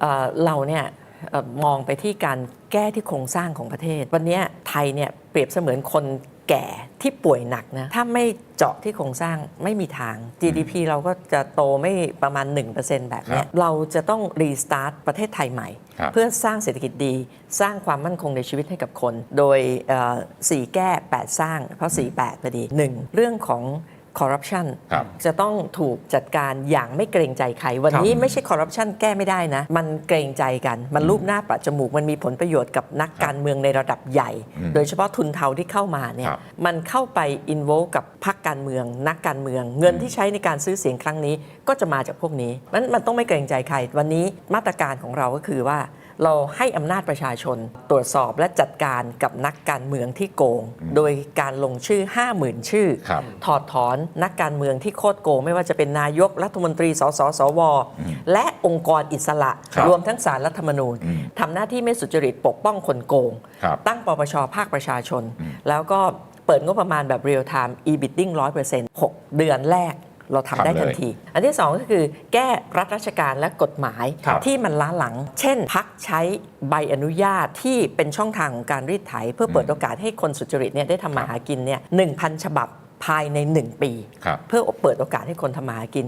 เอ่อเราเนี่ยเอ่อมองไปที่การแก้ที่โครงสร้างของประเทศ วันเนี้ยไทยเนี่ยเปรียบเสมือนคนแก่ที่ป่วยหนักนะ ถ้าไม่เจาะที่โครงสร้างไม่มีทาง GDP เราก็จะโตไม่ประมาณ 1%แบบเนี้ยครับเราจะต้องรีสตาร์ทประเทศไทยใหม่ครับเพื่อสร้างเศรษฐกิจดี สร้างความมั่นคงในชีวิตให้กับคน โดยเอ่อ4แก้ 8 สร้าง เพราะ 4 8พอดี 1. เรื่องของ คอร์รัปชันครับจะต้องถูกจัดการอย่างไม่เกรงใจใคร วันนี้ครับไม่ใช่คอร์รัปชันแก้ไม่ได้นะ มันเกรงใจกัน มันรูปหน้าประจมูก มันมีผลประโยชน์กับนักการเมืองในระดับใหญ่อืมโดยเฉพาะทุนเทาที่เข้ามาเนี่ยครับมันเข้าไปอินโวกับพรรคการเมือง นักการเมือง เงินที่ใช้ในการซื้อเสียงครั้งนี้ก็จะมาจากพวกนี้นั้นมันต้องไม่เกรงใจใคร วันนี้มาตรการของเราก็คือว่า เราให้อำนาจประชาชน ตรวจสอบและจัดการกับนักการเมืองที่โกง โดยการลงชื่อ 50,000 ชื่อครับถอดถอนนักการเมืองที่โคตรโกง ไม่ว่าจะเป็นนายกรัฐมนตรีสสสว และองค์กรอิสระครับรวมทั้งสารรัฐธรรมนูญอืมทำหน้าที่ไม่สุจริตปกป้องคนโกงครับตั้งปปชภาคประชาชนอืมแล้วก็เปิดงบประมาณแบบ real time e-bidding 100% 6 เดือนแรก เราทำได้ทำเลยทันที อันที่ 2 ก็คือแก้รัฐราชการและกฎหมายครับที่มันล้าหลัง เช่น พักใช้ใบอนุญาตที่เป็นช่องทางของการรีดไถ เพื่อเปิดโอกาสให้คนสุจริตเนี่ยได้ทำมาหากินเนี่ย1,000ฉบับภายใน 1 ปีครับเพื่อเปิดโอกาสให้คนทำมาหากิน